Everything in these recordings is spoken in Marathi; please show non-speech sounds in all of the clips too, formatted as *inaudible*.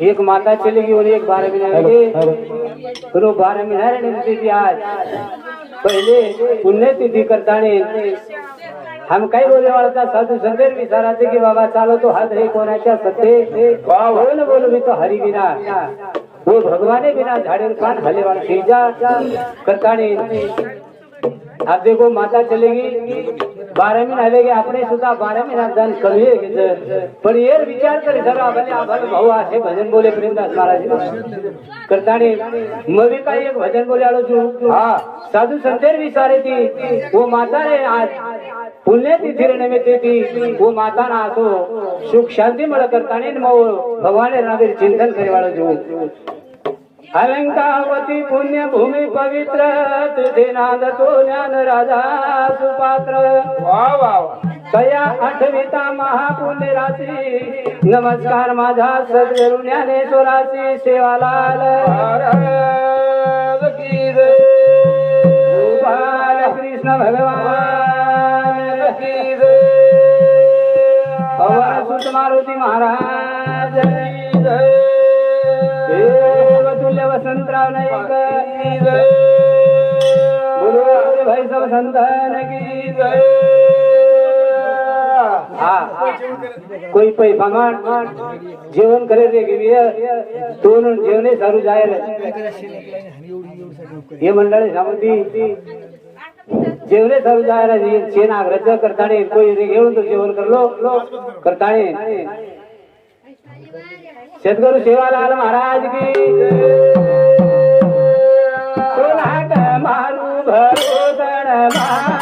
एक माता चलेगी और एक बारह महीना फिर वो बारह महीना तिथि आज। पहले पुण्य तिथि करता ने हम काही बोले वाळता साधू संदेर विचाराते की बाबा चालो तो हात हे कोणाच्या सत्ते बोल बोल मी तो हरी बिना। वो भगवाने बिना झाड़े पान हले वाला खींचा करता ने अब देखो माता चलेगी। बारह महीने हलेगे अपने सुधा बारह महीना दान करूये घेतलं. पण ये विचार करे जरा भले आभार भाऊ असे भजन बोले प्रेमदास महाराज करताने मग भी काही एक भजन बोले आलो तू हा साधू संतेर विचारे ती वो माता रे आज पुण्य तिथी रे निमित्त ती वो माता ना असो सुख शांती मळ करताने मग भगवान नावे चिंतन करे वाळो जो। अलंकावती पुण्य भूमी पवित्र तुझे नाद तो ज्ञान राजा सुपात्र. वा वा कया आठविता महापुण्य राशी. नमस्कार माझा सद्गुरु ज्ञानेश्वराची सेवालाल. गोपाल कृष्ण भगवान. की जय. पवन सुत मारुती महाराज. वसंतराव नाही की जय गुरु भाई सब संतान की जय हा कोई पै भांगण जेवण करे रे घेऊया दोन जेवणे सारू जायला हे मंडळी सांगती जेवणे सारू जायला शेण आग्रह करताने कोई रे घेऊन तो जेवण करलो करताने सेवा सेवालाल महाराज की मारू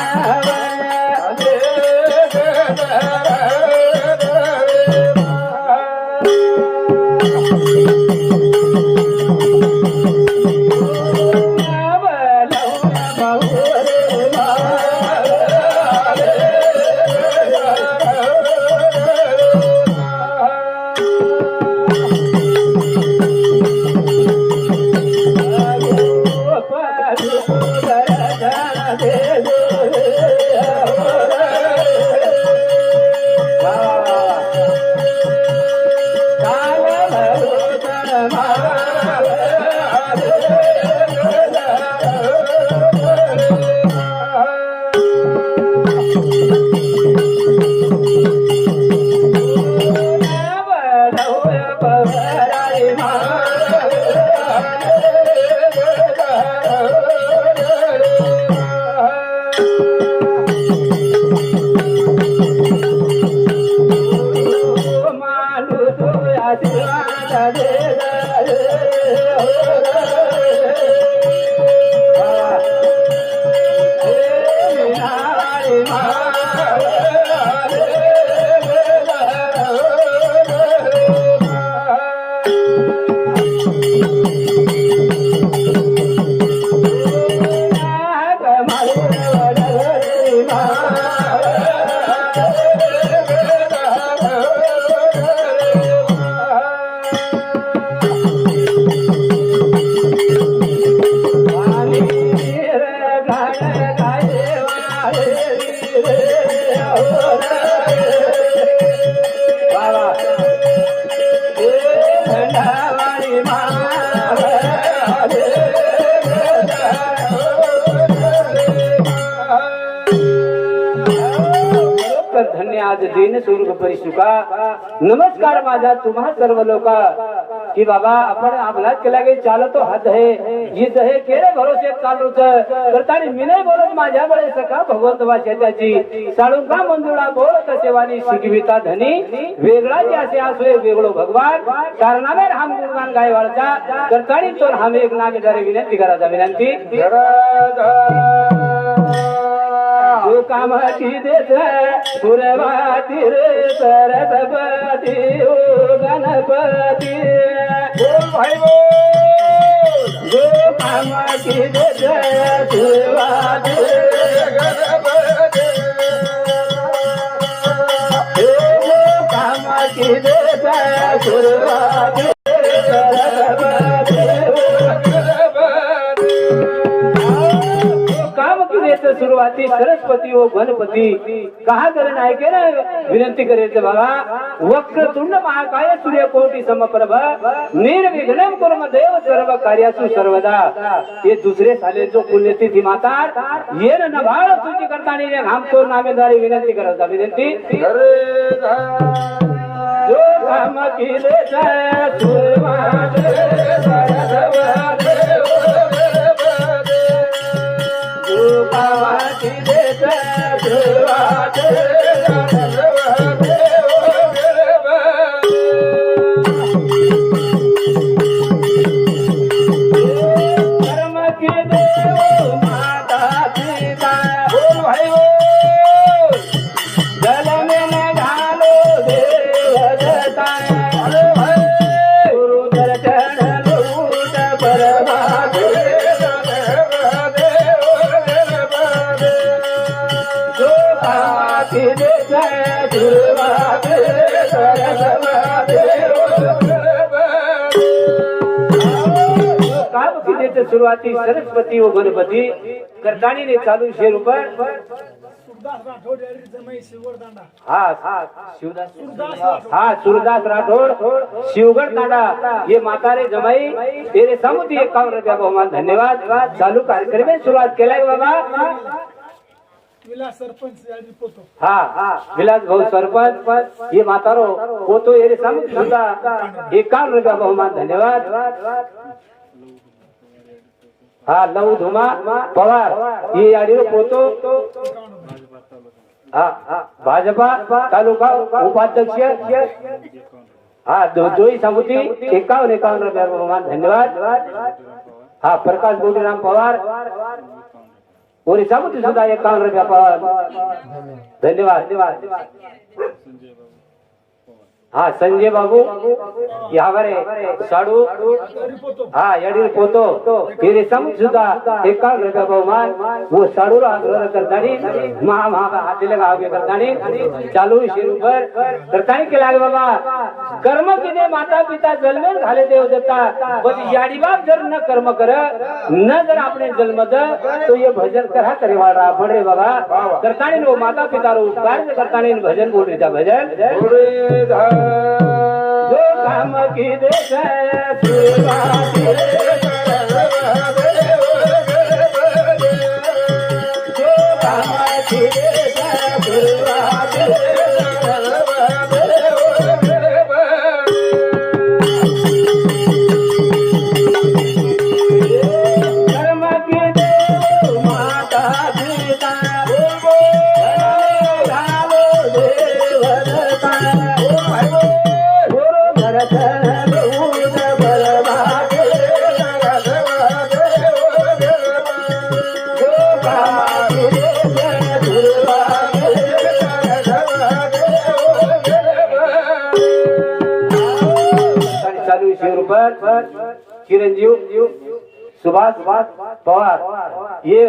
धन्य आज दिन स्वर्ग परिसुका. नमस्कार माझा तुम्हा सर्व लोका. की बाबा आपण आपलाच केला की चालतो हात आहे गीत हे केले भरोसे चालूच. करताना मी नाही बोलत माझ्या बळे सका भगवंत वाच्याची साळून का मंजुळा बोलत सेवानी शिकविता धनी? वेगळा जे असे असो वेगळो भगवान. कारणावर हम गुणगान गायवाळचा. करतानी तो हम एक नाग जरे विनंती करायचा विनंती. कामाची देत पुरवाती रे सरस्वती गणपती. बोल भाई बोल जो कामाची देत सुरवाती जो कामाची देत सुरवाती सरस्वती ओ काम की देत सुरुवाती सरस्वती व गणपती. कहा करण ऐके ना? विनंती करायचं बाबा वक्रतुंड महाकाय सूर्यकोटी समप्रभ. निर्विघ्नम कुर्म देव सर्व कार्यासु सर्वदा. हे दुसरे साले जो पुण्यतिथी माता ये न भाळ तुझी करताना घामतो नामेद्वारे विनंती करत विनंती? जा जो सुरुवाती सरस्वती व गणपती करताणीने चालू शे रुपये हा हा सूरदास राठोड. शिवगड तांडा. हे मातारे जमाई. तेरे समुद्री एकावन्न रुपया बहुमान धन्यवाद. चालू कार्यक्रम सुरुवात केलाय बाबा. विलास सरपंच हा हा. विलास भाऊ सरपंच. हे मातारो पोतो. ये सांगू सुद्धा. एकावन्न रुपया बहुमान धन्यवाद. हा लव धुमा पवार. ही याडीवर पोतो हा हा. भाजपा तालुका उपाध्यक्ष. हा दो जोई समिती एकावन्न एकावन्न रुपया धन्यवाद. हा प्रकाश गोटीराम पवार. कोणी समिती सुद्धा एकावन्न रुपया पवार? धन्यवाद धन्यवाद. हा संजय बाबू यावर साडू हा यडीर पोतो तेरे सम सुद्धा एकावन्न बहुमान वो आग्रह करतानी महा महा हातीला गाव करतानी चालू शिरूपर करतानी केला बाबा? कर्म किने माता पिता जन्मेल घाले देव देता बस याडी बाप जर न कर्म कर न जर आपने जन्म द तो ये भजन करा करे वाडा. पडे बाबा करतानी नो हो, माता पिता रो उपकार करतानी भजन बोल रीता भजन जो काम की देश जो सुभाष पवार ये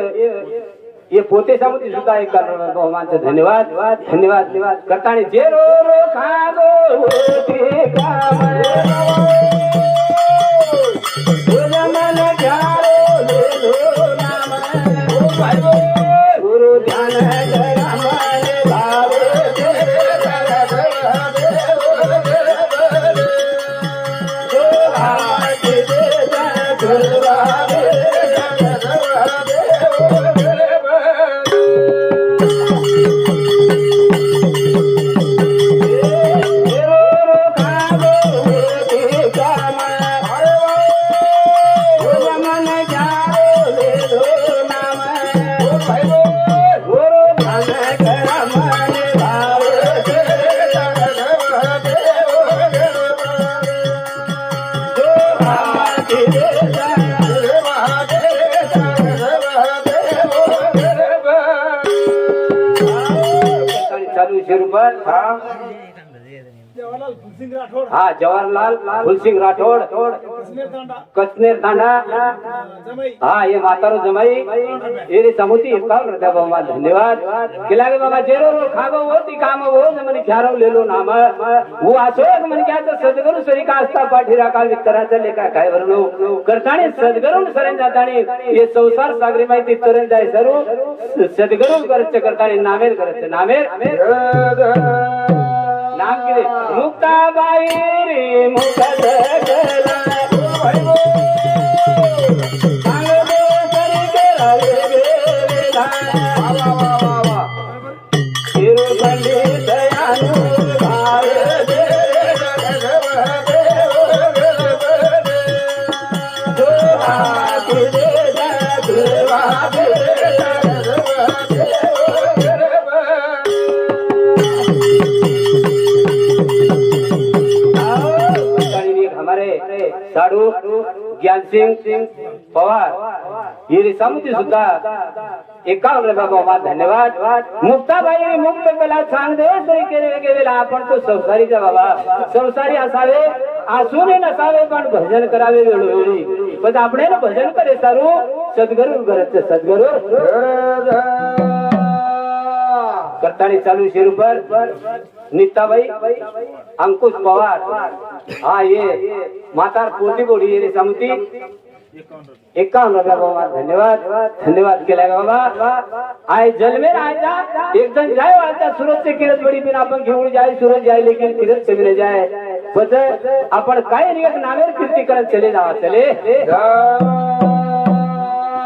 ये पोते सामुती सुद्धा एक कारण बहुमानचं धन्यवाद धन्यवाद धन्यवाद करताना जे रो रो खागो होते भुसिंगराव राठोड. हा जवाहरलाल फुलसिंग राठोड. जमाई. हा ये मातारो जमाई. ये नाम. सद्गुरु लेखा काय करताने सद्गुरु सरेन जाताने संसार सागरी माहिती तरण जाय सरू सद्गुरु करच करताने नामेर करच नामेर नाम किरे मुक्ताबाई रे मुक्त Oh, *laughs* साडू ज्ञान सिंग पवार ये समिती सुद्धा. एकावन्न बाबा धन्यवाद. मुक्ताबाई मुक्त कला सांग दे तरी केले गेलेला आपण तो संसारीचा बाबा. संसारी असावे असूनही नसावे पण भजन करावे वेळोवेळी. पण आपण ना भजन करे सारू. सद्गुरू. करत सद्गुरू करतानी चालू शिरूपर नीताबाई अंकुश पवार. हा ये. मातार पोटी बोडी येणे सांगती एकावन्न रुपया बाबा धन्यवाद. धन्यवाद केला बाबा? आय जलमेर आयचा एकदम जाय व्हायचा सूरज से किरत बडी बिन आपण घेऊन जाय. सुरज जाय लेकिन किरत से जाय. बस आपण काय रे नावेर कीर्ती करत चले जावा चले.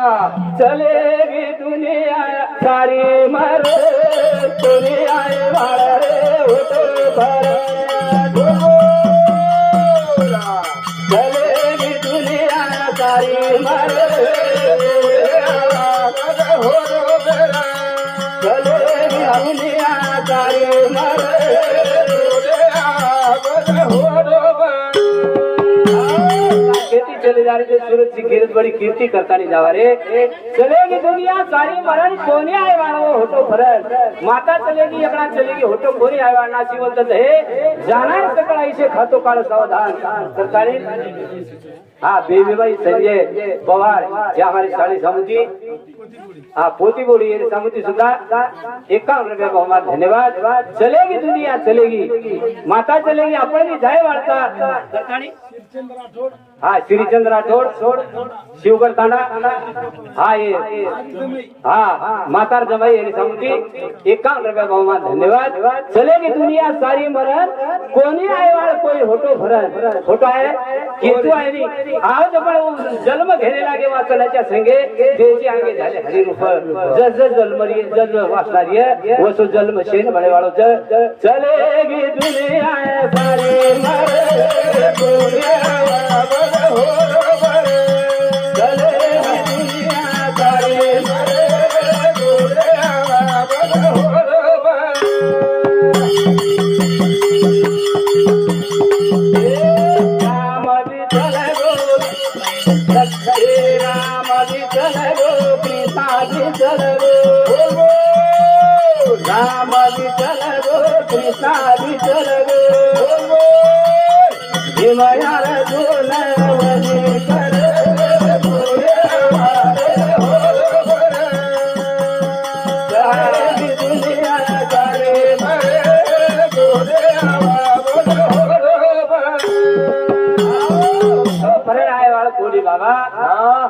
चलेगी दुनिया सारी मर दुनिया वाळ रे होतो भर चले जा रही थे सूरज की कीर्त बड़ी कीर्ति करता जावा रे. चलेगी दुनिया सारी मरण कोणी आहे वाळव होतो फरक माता चलेगी एकड़ा चलेगी होतो कोणी आहे वाळ नाशी बोलत हे। जाणार सकळ ऐसे खातो काळ सावधान। करता नहीं हाँ बेबीबाई संजय पवार या हमारी साड़ी समिति? हाँ पोती बोली ये समिति सुधा। एकावन्न रुपया बहुमान धन्यवाद। चलेगी दुनिया चलेगी। माता चलेगी आपण भी जाय वाळता करता नहीं हा श्रीचंद्र राठोड सोड शिवगड तांडा हा ये हाँ मातार जमाई यांनी समिती एकावन्न रुपया बहुमान धन्यवाद. चलेगी दुनिया सारी मरण कोनी आए वाळ कोई होटो भरण. होतो आहे केतू आहे नी आज पण जन्म घेणे लागे वाचनाच्या संगे देशी अंगे झाले हरी रूप जस जस जन्मरी जस जस वाचणारी वसो जन्म शेन बळे वाळो चलेगी दुनिया सारी मरण दुनिया चलेगी विठ्ठल गो राम विठ्ठल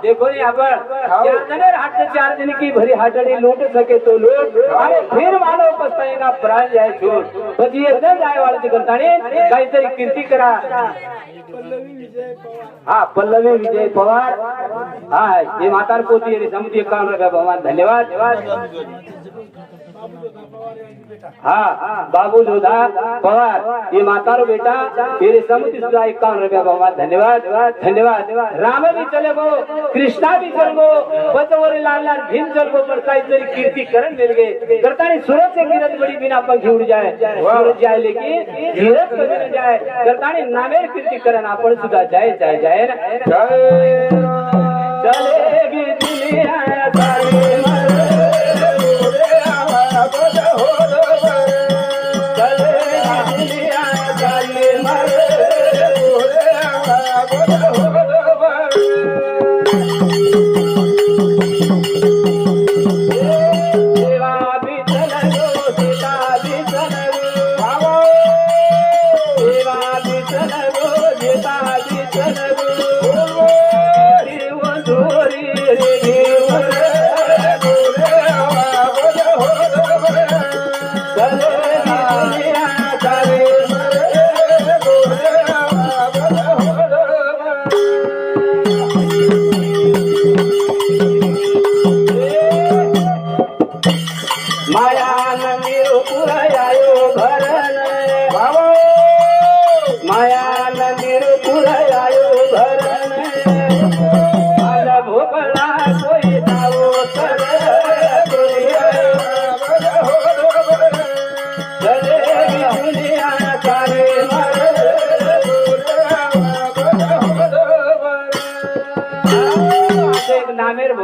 देखो नी चार जने हाट से चार दिन की भरी हाटड़ी लूट सके तो लूट। अरे फिर मानो पछताएगा प्राण जाए छोट પછી एकदम जाय वाळची करताने काहीतरी कीर्ती करा। हा पल्लवी विजय पवार। हा हे म्हातार पोती समिती एकावन्न रुपया भगवान धन्यवाद। हाँ बाबू जोधा पवार. ये मातारो बेटा तेरे समुद्र सुधा इक्यावन रुपया भगवान धन्यवाद. धन्यवाद. राम भी चले गो कृष्णा भी चल गो बचवरी लाल लाल भीम चल गो पण काहीतरी कीर्ती करण मिल गए करतानी सूरज से गिरत बड़ी बिना पंख उड़ जाए सूरज जाए लेकिन गिरत न जाए करतानी नामेर कीर्ती करण आपण सुद्धा जाए जाए जाए ना. सारी चलेगी दुनिया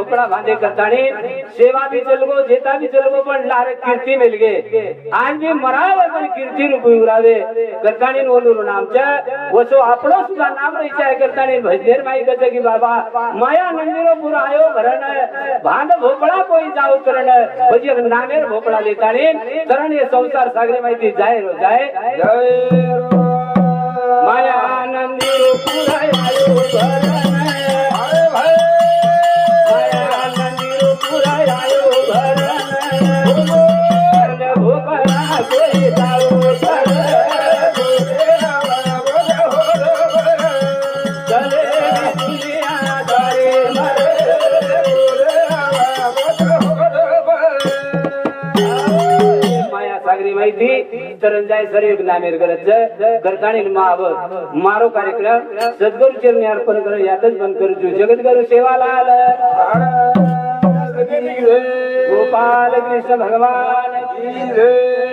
भोपळा बांधे करताणी सेवा भी चलगो जेता भी चलगो पण लारे कीर्ती मिल गे आज भी मराव पण कीर्ती रूपी उरावे. करताणी ओलूर नामच्या वसो आपलो सुद्धा नाम विचार करताणी भजनेर माई कसे की बाबा. माया नंदिरो पुरा आयो भरण भांड भोपळा कोई जाऊ करण. म्हणजे नामेर भोपळा लेताणी करण हे संसार सागरे माहिती. जाय रो जाय. माया नंदिरो पुरा आयो भरण माहिती तरंजाय सर्व नामेर गरज करताणी माव मारो कार्यक्रम सद्गुरु चरणी अर्पण कर यातच बंद करू जगद्गुरु सेवालाल गोपाल कृष्ण भगवान की